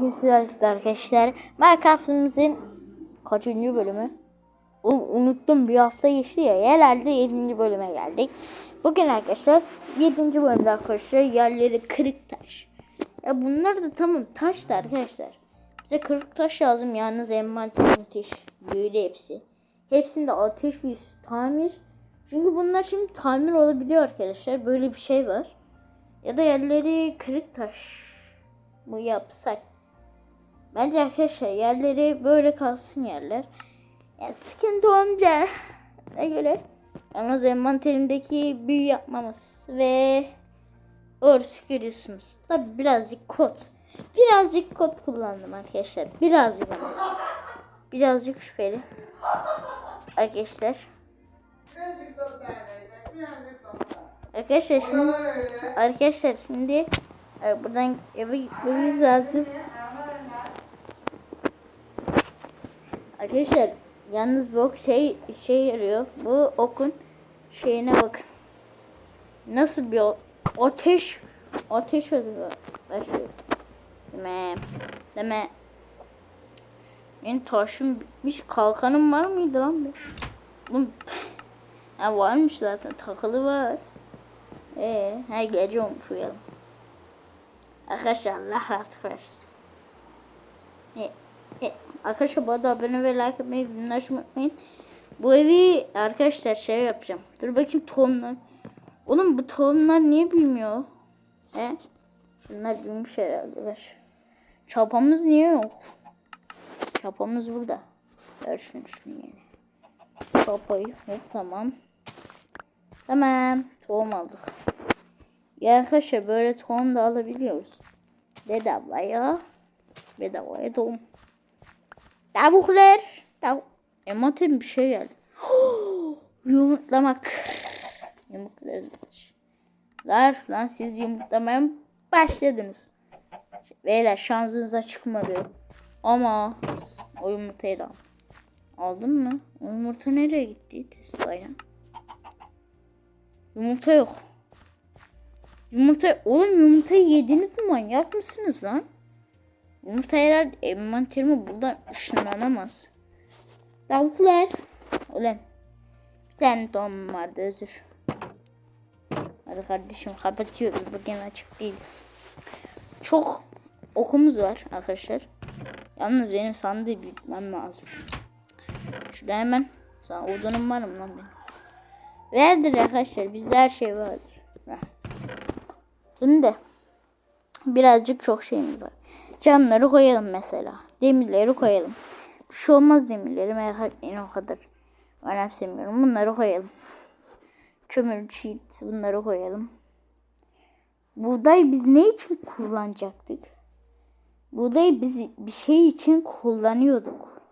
bugün sizlerle arkadaşlar Minecraft'ımızın kaçıncı bölümü? U- unuttum bir hafta geçti ya herhalde 7. bölüme geldik. Bugün arkadaşlar 7. bölümde arkadaşlar yerleri kırık taş. Ya bunlar da tamam taş da arkadaşlar. Bize kırık taş lazım yalnız envanter müthiş. Böyle hepsi. Hepsinde ateş büyüsü tamir. Çünkü bunlar şimdi tamir olabiliyor arkadaşlar. Böyle bir şey var. Ya da yerleri kırık taş mı yapsak? Bence arkadaşlar yerleri böyle kalsın yerler. Yani sıkıntı olunca ne göre yalnız envanterimdeki büyü yapmamız ve örtü görüyorsunuz. Tabi birazcık kod. Birazcık kod kullandım arkadaşlar. Birazcık ama. Birazcık şüpheli. Arkadaşlar. Birazcık top neredeydi? Birazcık top da. Arkadaşlar şimdi. Arkadaşlar şimdi e, buradan eve gitmemiz lazım. Arkadaşlar yalnız bu şey şey yarıyor. Bu okun şeyine bakın. Nasıl bir ateş ateş oluyor. Şöyle. Deme. Deme. Benim taşım bitmiş. Kalkanım var mıydı lan bu? Oğlum, Ha varmış zaten. Takılı var. Ee, her gece olmuş uyuyalım. Arkadaşlar Allah rahat versin. E, e, arkadaşlar bu arada abone ve like etmeyi bilmeyi unutmayın. Bu evi arkadaşlar şey yapacağım. Dur bakayım tohumlar. Oğlum bu tohumlar niye büyümüyor? He? Şunlar büyümüş herhalde ver. Çapamız niye yok? Çapamız burada. Ver şunu şunu yine. Çapayı hop tamam. Tamam. Tohum aldık. Ya arkadaşlar böyle tohum da alabiliyoruz. Bedavaya. Bedavaya tohum. Tavuklar. Tavuk. Ematem bir şey geldi. Yumurtlamak. Yumurtlar. Lan siz yumurtlamaya başladınız? Beyler şansınıza çıkmadı. Ama o yumurtayı da al. Aldın mı? O yumurta nereye gitti Tesla'ya? Yumurta yok. Yumurta oğlum yumurtayı yediniz mi manyak mısınız lan? Yumurta herhalde envanterime buradan ışınlanamaz. Tavuklar. Ulan. Bir tane doğum vardı özür. Hadi kardeşim kapatıyoruz. Bugün açık değiliz. Çok okumuz var arkadaşlar. Yalnız benim sandığı büyütmem lazım. Şurada hemen. Sana odunum var mı lan benim? Vardır arkadaşlar. Bizde her şey vardır. Heh. Şimdi birazcık çok şeyimiz var. Camları koyalım mesela. Demirleri koyalım. Bir şey olmaz demirleri merak etmeyin o kadar. Önemsemiyorum. Bunları koyalım. Kömür, çiğit bunları koyalım. Buğday biz ne için kullanacaktık? Buğdayı biz bir şey için kullanıyorduk.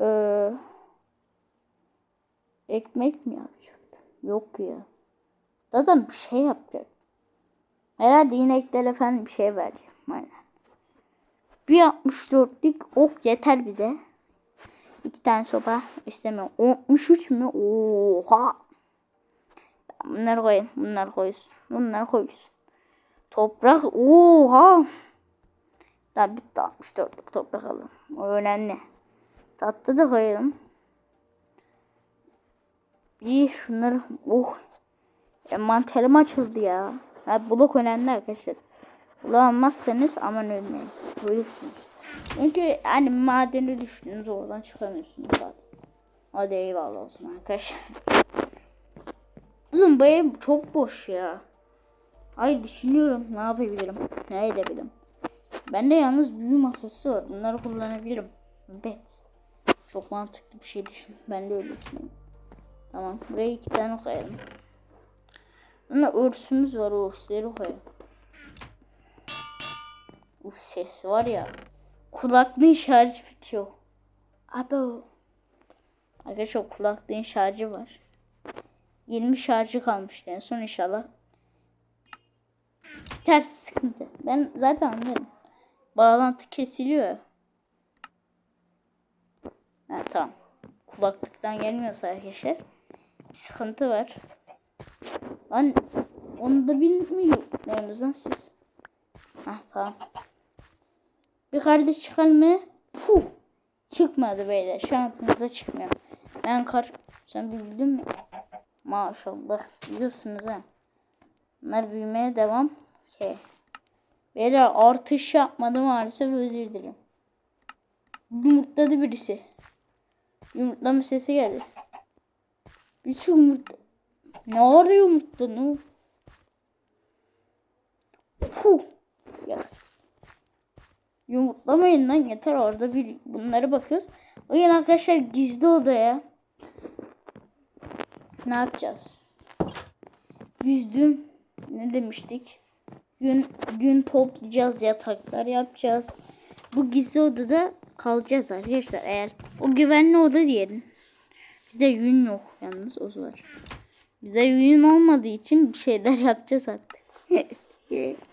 Ee, ekmek mi yapacaktım? Yok ya. Zaten bir şey yapacak. Herhalde ineklere falan bir şey vereceğim. Aynen. Bir 64'lük ok yeter bize. İki tane sopa istemiyorum. 63 mü? Oha. Bunları koyayım. Bunları koysun. Bunları koysun. Toprak. Oha. Daha bitti 64'lük toprak alalım. O önemli. Tatlı da koyalım. İyi şunları. Oh. Envanterim açıldı ya. Ha, blok önemli arkadaşlar. Bulamazsanız aman ölmeyin. Ölürsünüz. Çünkü hani madeni düştünüz oradan çıkamıyorsunuz zaten. Hadi eyvallah o zaman arkadaşlar. Oğlum bu ev çok boş ya. Ay düşünüyorum ne yapabilirim. Ne edebilirim. Bende yalnız büyü masası var. Bunları kullanabilirim. Bet. Çok mantıklı bir şey düşün. Ben de öyle düşünüyorum. Tamam. Buraya iki tane koyalım. Ama örsümüz var. Örsleri koyalım. Uf ses var ya. Kulaklığın şarjı bitiyor. Abo. Arkadaşlar kulaklığın şarjı var. 20 şarjı kalmıştı en son inşallah. Ters sıkıntı. Ben zaten anlarım. Bağlantı kesiliyor. Ha tamam. Kulaklıktan gelmiyorsa arkadaşlar. Bir sıkıntı var. Lan onu da bilmiyorsunuz lan siz. Ha tamam. Bir kardeş çıkar mı? Puh. Çıkmadı beyler. Şansınıza çıkmıyor. Ben kar. Sen bildin mi? Maşallah. Biliyorsunuz ha. Bunlar büyümeye devam. Şey. Beyler artış yapmadım maalesef özür dilerim. Yumurtladı birisi. Yumurtlama sesi geldi. Birisi yumurtla. Ne ara yumurtladı? Puh. Yarasın. Yumurtlamayın lan yeter orada bir bunlara bakıyoruz. O yüzden arkadaşlar gizli odaya ne yapacağız? Yüzdüm ne demiştik? Gün gün toplayacağız yataklar yapacağız. Bu gizli odada kalacağız arkadaşlar eğer o güvenli oda diyelim. Bizde yün yok yalnız o var. Bizde yün olmadığı için bir şeyler yapacağız artık.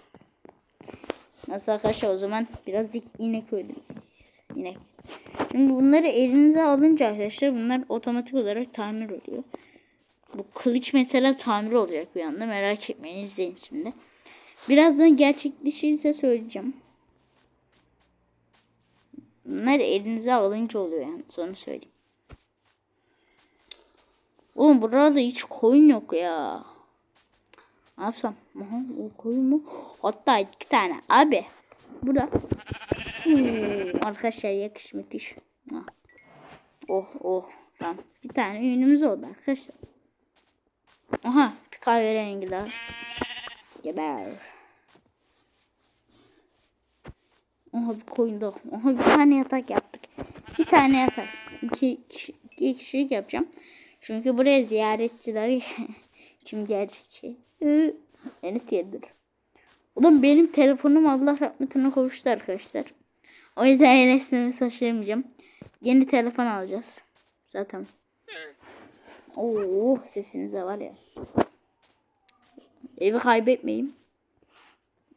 Nasıl arkadaşlar o zaman birazcık inek öldüreceğiz. İnek. Şimdi bunları elinize alınca arkadaşlar bunlar otomatik olarak tamir oluyor. Bu kılıç mesela tamir olacak bir anda merak etmeyin izleyin şimdi. Birazdan gerçekleşirse söyleyeceğim. Bunlar elinize alınca oluyor yani sonra söyleyeyim. Oğlum burada hiç koyun yok ya. Ne yapsam? Aha, o koyun mu? Hatta iki tane. Abi. Burada. Hmm, arkadaşlar yakış müthiş. Ah. Oh oh. Tamam. Bir tane ürünümüz oldu arkadaşlar. Aha. Bir kahverengi daha. Geber. Aha bir koyun daha. Aha bir tane yatak yaptık. Bir tane yatak. İki, iki kişilik yapacağım. Çünkü buraya ziyaretçiler kim? Ee, Enes yedir. Oğlum benim telefonum Allah rahmetine kavuştu arkadaşlar. O yüzden Enes'le mesajlayamayacağım. Yeni telefon alacağız. Zaten. Oo sesiniz de var ya. Evi kaybetmeyin.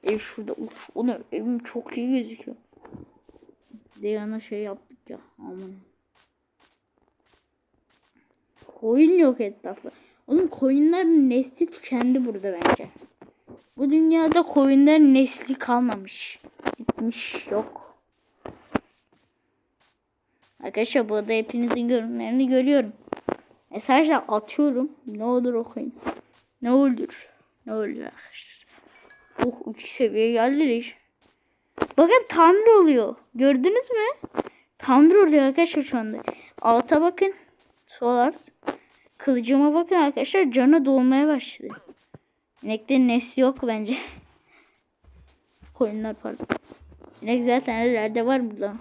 Ev şurada. Uf, onu evim çok iyi gözüküyor. Deyana şey yaptık ya. Aman. Koyun yok etrafta. Oğlum koyunların nesli tükendi burada bence. Bu dünyada koyunların nesli kalmamış. Gitmiş yok. Arkadaşlar bu arada hepinizin görünümlerini görüyorum. Mesajla atıyorum. Ne olur okuyun. Ne olur. Ne olur arkadaşlar. Oh iki seviye geldik. Bakın tamir oluyor. Gördünüz mü? Tamir oluyor arkadaşlar şu anda. Alta bakın. Sol alt. Kılıcıma bakın arkadaşlar. Canı dolmaya başladı. İneklerin nesli yok bence. Koyunlar pardon. İnek zaten ellerde var burada.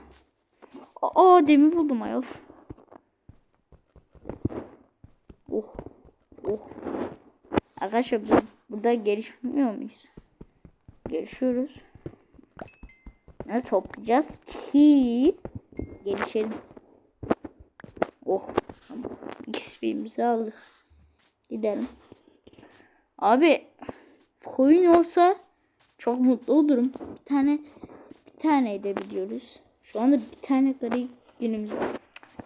Aa demir buldum ayol. Oh. Oh. Arkadaşlar biz burada gelişmiyor muyuz? Gelişiyoruz. Ne toplayacağız ki gelişelim. Oh. XP'mizi aldık. Gidelim. Abi koyun olsa çok mutlu olurum. Bir tane bir tane edebiliyoruz. Şu anda bir tane gri günümüz var.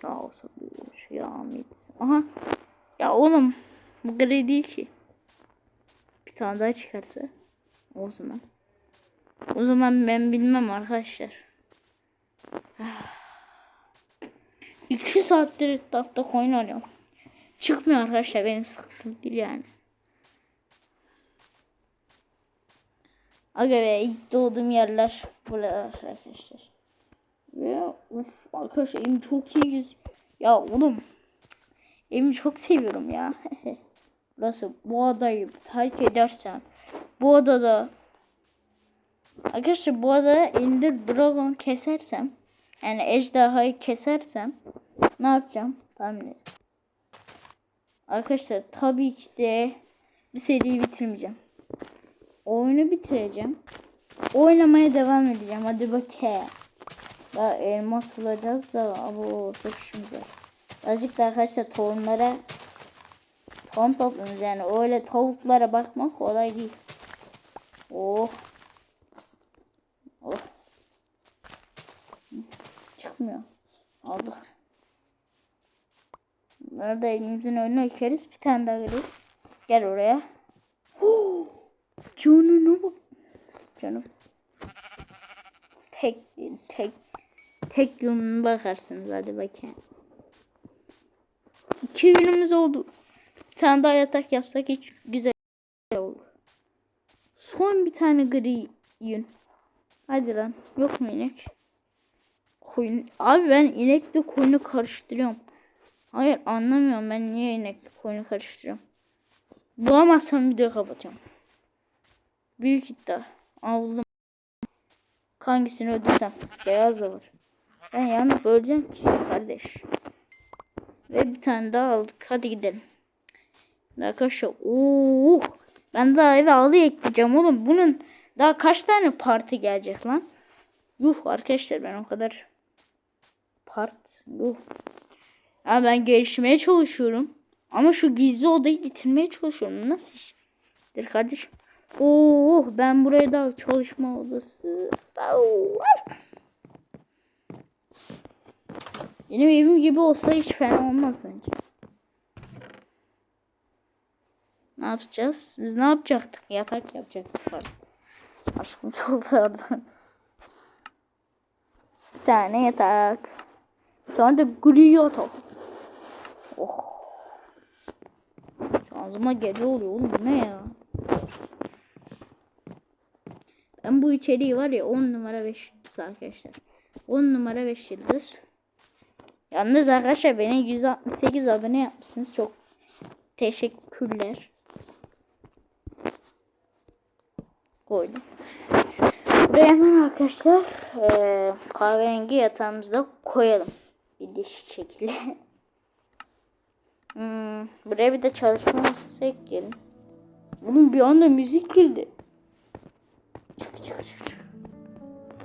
Ya olsa bir ya Ahmet. Aha. Ya oğlum bu gri değil ki. Bir tane daha çıkarsa o zaman. O zaman ben bilmem arkadaşlar. İki saattir etrafta coin oynuyorum. Çıkmıyor arkadaşlar benim sıkıntım değil yani. Aga be ilk doğduğum yerler buralar arkadaşlar. Ve uf arkadaşlar evim çok iyi yüz. Ya oğlum evimi çok seviyorum ya. Burası bu adayı terk edersen bu adada Arkadaşlar bu adada Ender Dragon kesersem yani ejderhayı kesersem ne yapacağım? Tahmin edin. Arkadaşlar tabii ki de bir seriyi bitirmeyeceğim. Oyunu bitireceğim. Oynamaya devam edeceğim. Hadi bakayım. Daha elmas bulacağız da abo çok işimiz var. Azıcık da arkadaşlar tohumlara tohum topluyoruz yani öyle tavuklara bakmak kolay değil. Oh. Oh. Çıkmıyor. Aldık. Da elimizin önüne ekeriz. Bir tane daha gelir. Gel oraya. Oh! Canına bak. Canım. tek tek tek yumruğuna bakarsınız hadi bakayım. İki yünümüz oldu. Bir daha yatak yapsak hiç güzel olur. Son bir tane gri yün. Hadi lan. Yok mu inek? Koyun. Abi ben inekle koyunu karıştırıyorum. Hayır anlamıyorum ben niye inekle koyunu karıştırıyorum. Bulamazsam videoyu kapatacağım. Büyük iddia. Aldım. Hangisini öldürsem. Beyaz da var. Sen yanıp öleceksin ki kardeş. Ve bir tane daha aldık. Hadi gidelim. Arkadaşlar. Oo, ben daha eve alı ekleyeceğim oğlum. Bunun daha kaç tane parti gelecek lan? Yuh arkadaşlar ben o kadar part yuh. Ya ben gelişmeye çalışıyorum. Ama şu gizli odayı bitirmeye çalışıyorum. Nasıl işdir kardeşim? Oo ben buraya da çalışma odası. Oo. Benim evim gibi olsa hiç fena olmaz bence. Ne yapacağız? Biz ne yapacaktık? Yatak yapacaktık. Pardon. Aşkım çok. Bir tane yatak. Tane de gri yatak. Oh. Şanzıma gece oluyor oğlum ne ya? Ben bu içeriği var ya 10 numara 5 yıldız arkadaşlar. 10 numara 5 yıldız. Yalnız arkadaşlar beni 168 abone yapmışsınız. Çok teşekkürler. Koydum. Buraya hemen arkadaşlar eee kahverengi yatağımızı da koyalım. Bir değişik şekilde. Hmm, buraya bir de çalışma masası ekleyelim. Bunun bir anda müzik girdi. Çık çık çık çık.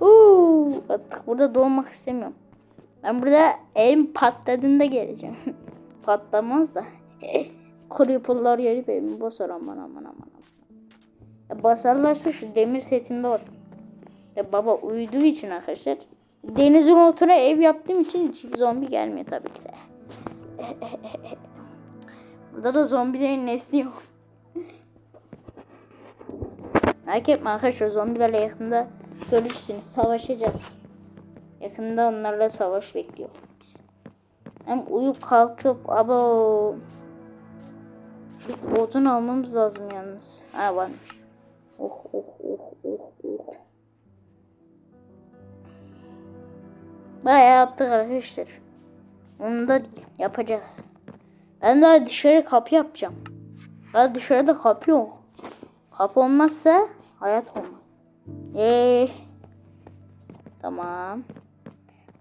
Uuu, artık burada doğmak istemiyorum. Ben burada elim patladığında geleceğim. Patlamaz da. Pullar gelip evimi basar aman aman aman. aman. Ya basarlarsa şu demir setinde var. Ya baba uyuduğu için arkadaşlar. Denizin ortasına ev yaptığım için hiç zombi gelmiyor tabii ki. Burada da zombilerin nesli yok. Merak etme arkadaşlar zombilerle yakında görüşsünüz. Savaşacağız. Yakında onlarla savaş bekliyor. Hem uyup kalkıp abo biz odun almamız lazım yalnız. Ha varmış. Oh oh oh oh oh. Bayağı yaptık arkadaşlar. Onu da yapacağız. Ben daha dışarı kapı yapacağım. Daha dışarıda kapı yok. Kapı olmazsa hayat olmaz. Eee. Tamam.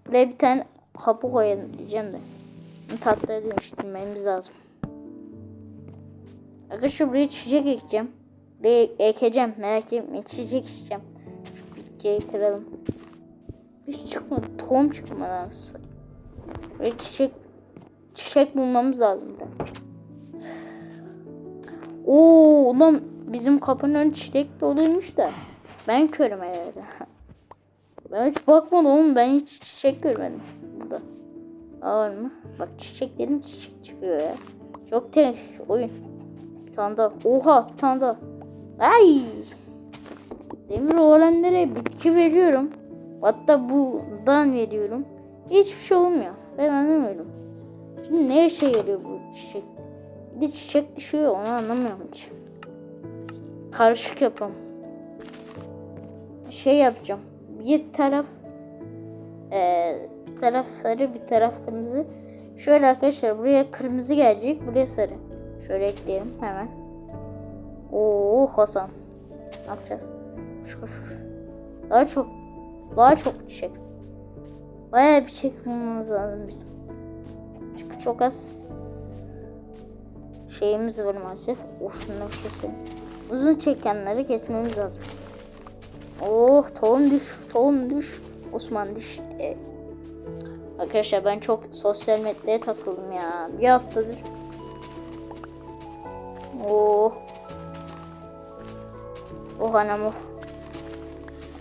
Buraya bir tane kapı koyalım diyeceğim de. Tatlıya dönüştürmemiz lazım. Arkadaşlar buraya çiçek ekeceğim. Buraya ekeceğim. Merak etmeyin. Çiçek isteyeceğim. Şu bitkiyi kıralım. Hiç çıkmadı. Tohum çıkmadı aslında. Buraya çiçek çiçek bulmamız lazım. Oo, ulan bizim kapının önü çiçek doluymuş da. Ben körüm herhalde. Ben hiç bakmadım oğlum. Ben hiç çiçek görmedim burada. Var mı? Bak çiçek dedim çiçek çıkıyor ya. Çok temiz oyun. Bir tane daha. Oha bir tane daha. Ay. Demir oğlanlara bitki veriyorum. Hatta bundan veriyorum. Hiçbir şey olmuyor. Ben anlamıyorum. Şimdi ne işe geliyor bu çiçek? Bir de çiçek düşüyor onu anlamıyorum hiç. Karışık yapalım. Şey yapacağım. Bir taraf eee, bir taraf sarı bir taraf kırmızı. Şöyle arkadaşlar buraya kırmızı gelecek buraya sarı. Şöyle ekleyelim hemen. Oo Hasan. Ne yapacağız? Şu, şu. Daha çok daha çok çiçek. Bayağı bir bulmamız lazım bizim. Çok az şeyimiz var maalesef. Of kesin. Uzun çekenleri kesmemiz lazım. Oh tohum düş, tohum düş. Osman düş. E, Arkadaşlar ben çok sosyal medyaya takıldım ya. Bir haftadır. Oh. Oh anam oh.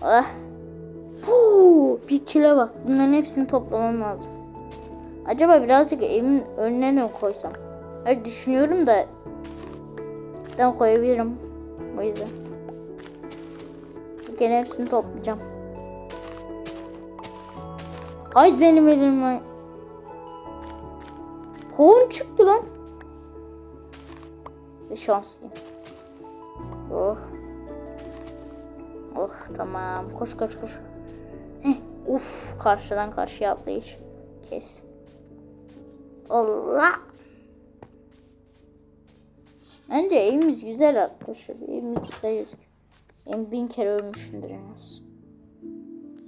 Ah. Huu, bir kile bak. Bunların hepsini toplamam lazım. Acaba birazcık evin önüne ne koysam? Hayır düşünüyorum da ben koyabilirim. O yüzden. Gene hepsini toplayacağım. Haydi benim elime. Kovun çıktı lan. Ve şanslıyım. Oh. Oh tamam. Koş koş koş. Heh, uf karşıdan karşıya atlayış. Kes. Allah. Bence evimiz güzel arkadaşlar. Evimiz güzel gözüküyor. Bin kere ölmüşümdür en az.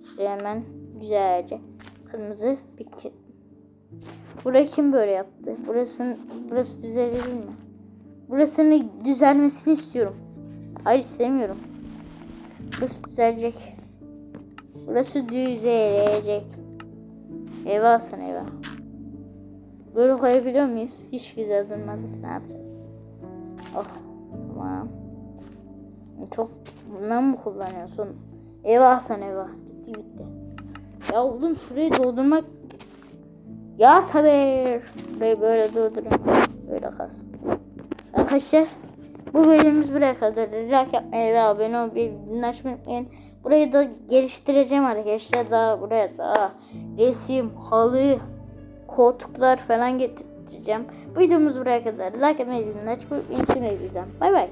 Şuraya hemen güzelce kırmızı bir Burayı kim böyle yaptı? Burasının burası düzelir mi? Burasının düzelmesini istiyorum. Hayır istemiyorum. Burası düzelecek. Burası düzelecek. Eyvah sana eyvah. Böyle koyabiliyor muyuz? Hiç güzel durmadı. Ne yapacağız? Oh tamam. Çok bundan mı kullanıyorsun? Eyvah sana eyvah. Bitti bitti. Ya oğlum şurayı doldurmak ya sabır. Burayı böyle durdurun. Böyle kalsın. Arkadaşlar bu bölümümüz buraya kadar. Like yapmayı ve abone olmayı açmayı unutmayın. Burayı da geliştireceğim arkadaşlar. Daha buraya daha resim, halı, koltuklar falan getireceğim. Bu videomuz buraya kadar. Like bildirimleri açmayı unutmayın. Bay bay.